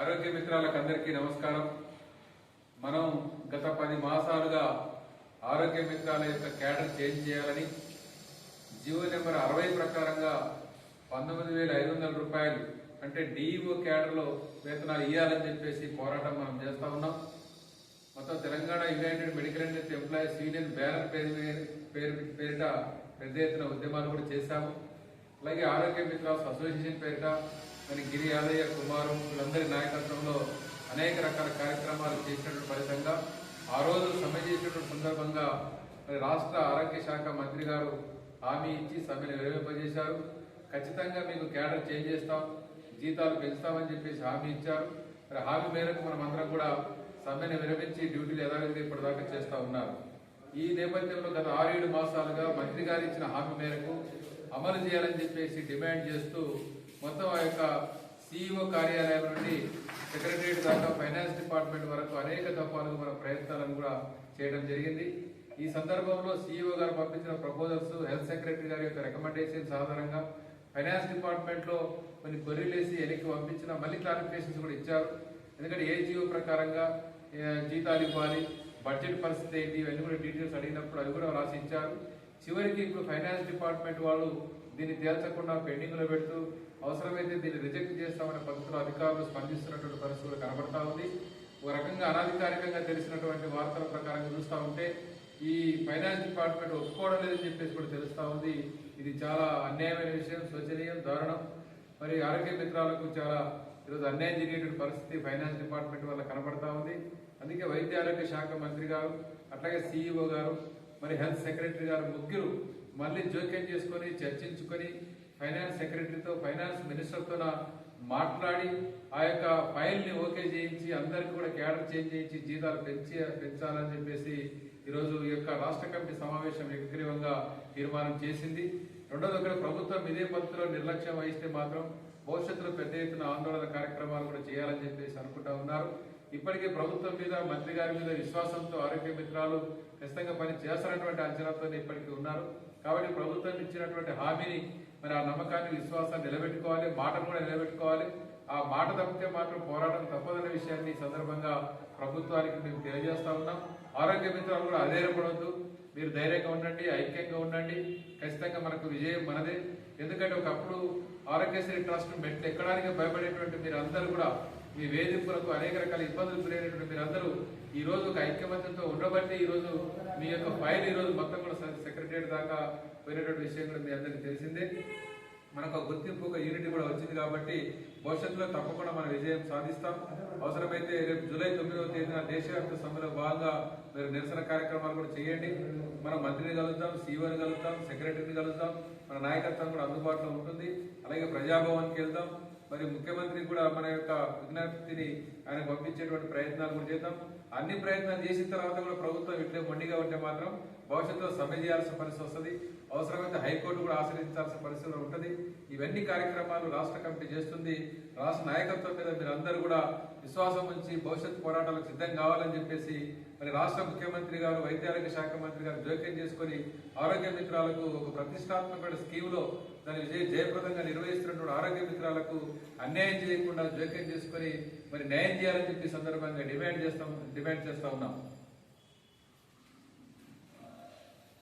ఆరోగ్య మిత్రాలకు అందరికీ నమస్కారం. మనం గత పది మాసాలుగా ఆరోగ్య మిత్రాల యొక్క క్యాడర్ చేంజ్ చేయాలని జీవో నెంబర్ అరవై ప్రకారంగా పంతొమ్మిది వేల ఐదు వందల రూపాయలు అంటే డిఈఓ క్యాడర్లో వేతనాలు ఇవ్వాలని చెప్పేసి పోరాటం మనం చేస్తా ఉన్నాం. మొత్తం Telangana united medical and health employees union banner పేరు పేరు పేరిట పెద్ద ఎత్తున ఉద్యమాలు కూడా చేశాము. అలాగే ఆరోగ్య మిత్రాస్ అసోసియేషన్ పేరిట మరి గిరి యాదయ్య కుమారు వీళ్ళందరి నాయకత్వంలో అనేక రకాల కార్యక్రమాలు చేసినటువంటి ఫలితంగా ఆ రోజు సమ్మె చేసినటువంటి సందర్భంగా మరి రాష్ట్ర ఆరోగ్య శాఖ మంత్రి గారు హామీ ఇచ్చి సమ్మెను విరమింపజేశారు ఖచ్చితంగా మీకు క్యాడర్ చేంజ్ చేస్తాం జీతాలు పెంచుతామని చెప్పేసి హామీ ఇచ్చారు. మరి హామీ మేరకు మనం అందరం కూడా సమ్మెను విరమించి డ్యూటీలు యథావిధిగా ఇప్పటిదాకా చేస్తా ఉన్నారు ఈ నేపథ్యంలో గత ఆరేడు మాసాలుగా మంత్రి గారు ఇచ్చిన హామీ మేరకు అమలు చేయాలని చెప్పేసి డిమాండ్ చేస్తూ మొత్తం ఆ యొక్క సిఇఓ కార్యాలయం నుండి సెక్రటరియట్ దాకా ఫైనాన్స్ డిపార్ట్మెంట్ వరకు అనేక దఫాలుగా మన ప్రయత్నాలను కూడా చేయడం జరిగింది. ఈ సందర్భంలో సిఇఓ గారు పంపించిన ప్రపోజల్స్ హెల్త్ సెక్రటరీ గారి యొక్క రికమెండేషన్స్ ఆధారంగా ఫైనాన్స్ డిపార్ట్మెంట్లో కొన్ని కొర్రీలేసి వెనక్కి పంపించిన మళ్ళీ క్లారిఫికేషన్స్ కూడా ఇచ్చారు. ఎందుకంటే ఏ జీవో ప్రకారంగా జీతాలు ఇవ్వాలి బడ్జెట్ పరిస్థితి ఏంటి ఇవన్నీ కూడా డీటెయిల్స్ అడిగినప్పుడు అవి కూడా రాసి ఇచ్చారు. చివరికి ఇప్పుడు ఫైనాన్స్ డిపార్ట్మెంట్ వాళ్ళు దీన్ని తేల్చకుండా పెండింగ్లో పెడుతూ అవసరమైతే దీన్ని రిజెక్ట్ చేస్తామనే పద్ధతిలో అధికారులు స్పందిస్తున్నటువంటి పరిస్థితులు కనబడతా ఉంది. ఒక రకంగా అనధికారికంగా తెలిసినటువంటి వార్తల ప్రకారం చూస్తూ ఉంటే ఈ ఫైనాన్స్ డిపార్ట్మెంట్ ఒప్పుకోవడం లేదని చెప్పేసి కూడా తెలుస్తూ ఉంది. ఇది చాలా అన్యాయమైన విషయం శోచనీయం దారుణం. మరి ఆరోగ్య మిత్రాలకు చాలా ఈరోజు అన్యాయం జరిగేటువంటి పరిస్థితి ఫైనాన్స్ డిపార్ట్మెంట్ వల్ల కనబడతా ఉంది. అందుకే వైద్య ఆరోగ్య శాఖ మంత్రి గారు అట్లాగే సీఈఓ గారు మరి హెల్త్ సెక్రటరీ గారు ముగ్గురు మళ్ళీ జోక్యం చేసుకొని చర్చించుకొని ఫైనాన్స్ సెక్రటరీతో ఫైనాన్స్ మినిస్టర్తో మాట్లాడి ఆ యొక్క ఫైల్ని ఓకే చేయించి అందరికి కూడా క్యాడర్ చేంజ్ చేయించి జీతాలు పెంచి పెంచాలని చెప్పేసి ఈరోజు ఈ యొక్క రాష్ట్ర కమిటీ సమావేశం ఏకగ్రీవంగా తీర్మానం చేసింది. రెండోది ఒకటి ప్రభుత్వం ఇదే పద్ధతిలో నిర్లక్ష్యం వహిస్తే మాత్రం భవిష్యత్తులో పెద్ద ఎత్తున ఆందోళన కార్యక్రమాలు కూడా చేయాలని చెప్పేసి అనుకుంటా ఉన్నారు. ఇప్పటికే ప్రభుత్వం మీద మంత్రి గారి మీద విశ్వాసంతో ఆరోగ్య మిత్రాలు ఖచ్చితంగా పని చేస్తారన్నటువంటి అంచనాతో ఇప్పటికీ ఉన్నారు. కాబట్టి ప్రభుత్వం ఇచ్చినటువంటి హామీని మరి ఆ నమ్మకాన్ని విశ్వాసాన్ని నిలబెట్టుకోవాలి మాటను కూడా నిలబెట్టుకోవాలి. ఆ మాట తప్పితే మాత్రం పోరాటం తప్పదనే విషయాన్ని ఈ సందర్భంగా ప్రభుత్వానికి మేము తెలియజేస్తా ఉన్నాం. ఆరోగ్య మిత్రాలు కూడా అధైర్యపడవద్దు. మీరు ధైర్యంగా ఉండండి ఐక్యంగా ఉండండి. ఖచ్చితంగా మనకు విజయం మనదే. ఎందుకంటే ఒకప్పుడు ఆరోగ్యశ్రీ ట్రస్ట్ మెట్లు ఎక్కడానికి భయపడేటువంటి మీరు అందరూ కూడా మీ వేధింపులకు అనేక రకాల ఇబ్బందులు గురైనటువంటి మీరందరూ ఈ రోజు ఒక ఐక్యమత్యంతో ఉండబట్టి ఈ రోజు మీ యొక్క ఫైల్ ఈ రోజు మొత్తం కూడా సెక్రటరియట్ దాకా పోయినటువంటి విషయం కూడా మీ అందరికీ తెలిసిందే. మనకు ఒక గుర్తింపు ఒక యూనిటీ కూడా వచ్చింది కాబట్టి భవిష్యత్తులో తప్పకుండా మనం విజయం సాధిస్తాం. అవసరమైతే రేపు జూలై తొమ్మిదవ తేదీన దేశవ్యాప్త సమ్మెలో భాగంగా మీరు నిరసన కార్యక్రమాలు కూడా చేయండి. మనం మంత్రిని కలుద్దాం సీఓని కలుద్దాం సెక్రటరీని కలుద్దాం. మన నాయకత్వం కూడా అందుబాటులో ఉంటుంది. అలాగే ప్రజాభవన్కి వెళ్దాం. మరి ముఖ్యమంత్రి కూడా మన యొక్క విజ్ఞప్తిని ఆయన పంపించేటువంటి ప్రయత్నాలు కూడా చేద్దాం. అన్ని ప్రయత్నాలు చేసిన తర్వాత కూడా ప్రభుత్వం ఇట్లే మొండిగా ఉంటే మాత్రం భవిష్యత్తులో సమ్మె చేయాల్సిన పరిస్థితి వస్తుంది. అవసరమైతే హైకోర్టు కూడా ఆశ్రయించాల్సిన పరిస్థితిలో ఉంటుంది. ఇవన్నీ కార్యక్రమాలు రాష్ట్ర కమిటీ చేస్తుంది. రాష్ట్ర నాయకత్వం మీద మీరు కూడా విశ్వాసం ఉంచి భవిష్యత్ పోరాటాలకు సిద్ధం కావాలని చెప్పేసి మరి రాష్ట్ర ముఖ్యమంత్రి గారు వైద్యారోగ్య శాఖ మంత్రి గారు జోక్యం చేసుకొని ఆరోగ్య మిత్రాలకు ఒక ప్రతిష్టాత్మకమైన స్కీమ్లో విజయ జయప్రదంగా నిర్వహిస్తున్నటువంటి ఆరోగ్య మిత్రాలకు అన్యాయం చేయకుండా జోక్యం చేసుకొని మరి న్యాయం చేయాలని చెప్పి సందర్భంగా డిమాండ్ చేస్తాం డిమాండ్ చేస్తా ఉన్నాం.